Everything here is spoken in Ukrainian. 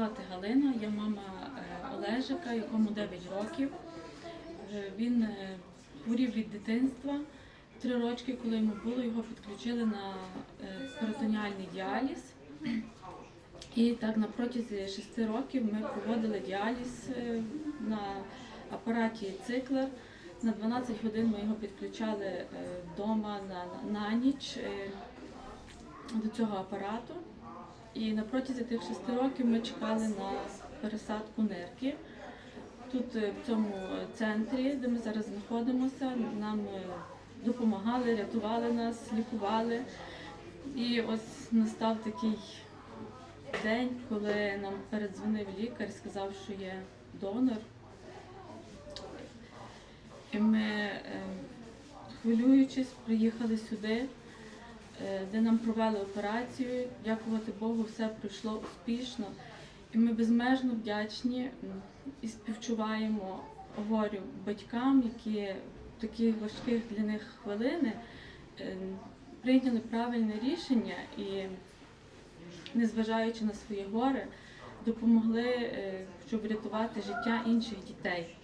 звати Галина, я мама е, Олежика, якому 9 років. Е, Він е, хворів від дитинства. Три рочки, коли йому було, його підключили на перитоніальний діаліз. І так на протязі шести років ми проводили діаліз на апараті циклер. На 12 годин ми його підключали вдома на, на, ніч до цього апарату. І на протязі тих шести років ми чекали на пересадку нирки. Тут е, в цьому е, центрі, де ми зараз знаходимося, нам е, допомагали, рятували нас, лікували. І ось настав такий день, коли нам передзвонив лікар сказав, що є донор. І ми, хвилюючись, приїхали сюди, де нам провели операцію. Дякувати Богу, все пройшло успішно. І ми безмежно вдячні і співчуваємо горю батькам, які в таких важких для них хвилини е, прийняли правильне рішення і, незважаючи на свої гори, допомогли, е, щоб врятувати життя інших дітей.